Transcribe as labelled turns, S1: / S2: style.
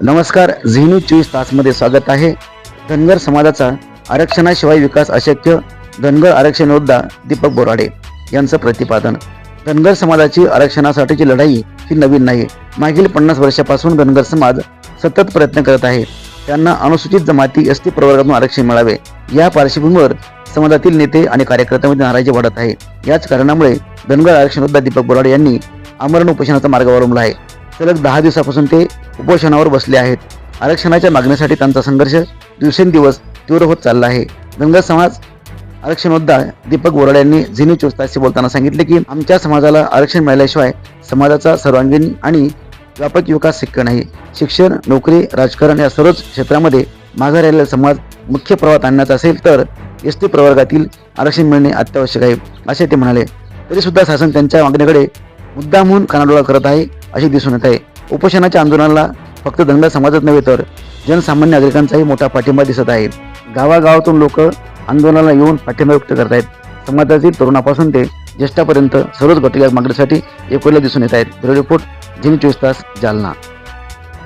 S1: नमस्कार झिनू चोवीस तासमध्ये स्वागत आहे. धनगर समाजाचा आरक्षणाशिवाय विकास अशक्य धनगर आरक्षण योद्धा दीपक बोराडे यांचं प्रतिपादन. धनगर समाजाची आरक्षणासाठीची लढाई ही नवीन नाही. मागील पन्नास वर्षापासून धनगर समाज सतत प्रयत्न करत आहे. त्यांना अनुसूचित जमाती एस टी प्रवर्गातून आरक्षण मिळावे. या पार्श्वभूमीवर समाजातील नेते आणि कार्यकर्त्यांमध्ये नाराजी वाढत आहे. याच कारणामुळे धनगर आरक्षण योद्धा दीपक बोराडे यांनी आमरण उपोषणाचा मार्ग अवलंबला आहे. सलग दहा दिवसापासून ते उपोषणावर बसले आहेत. आरक्षणाच्या मागणीसाठी त्यांचा संघर्ष दिवसेंदिवस तीव्र होत चालला आहे. धनगर समाज आरक्षण मुद्दा दीपक बोराडे यांनी झिनी चोस्ताशी बोलताना सांगितले की आमच्या समाजाला आरक्षण मिळाल्याशिवाय समाजाचा सर्वांगीण आणि व्यापक विकास शक्य नाही. शिक्षण नोकरी राजकारण या सर्वच क्षेत्रामध्ये माघार राहिलेला समाज मुख्य प्रवाहात आणण्याचा असेल तर एस टी प्रवर्गातील आरक्षण मिळणे अत्यावश्यक आहे असे ते म्हणाले. तरी सुद्धा शासन त्यांच्या मागणीकडे मुद्दा म्हणून कानाडोळा करत आहे. अशी दिसून येत आहे. उपोषणाच्या आंदोलनाला फक्त धनगर समाजात नव्हे तर जनसामान्य नागरिकांचाही मोठा पाठिंबा दिसत आहे. गावागावातून लोक आंदोलनाला येऊन पाठिंबा व्यक्त करत आहेत. समाजातील तरुणापासून ते ज्येष्ठापर्यंत सर्वच गट या मागणीसाठी एकोला दिसून येत आहेत. ब्युरो रिपोर्ट झिनी चोवीस तास जालना.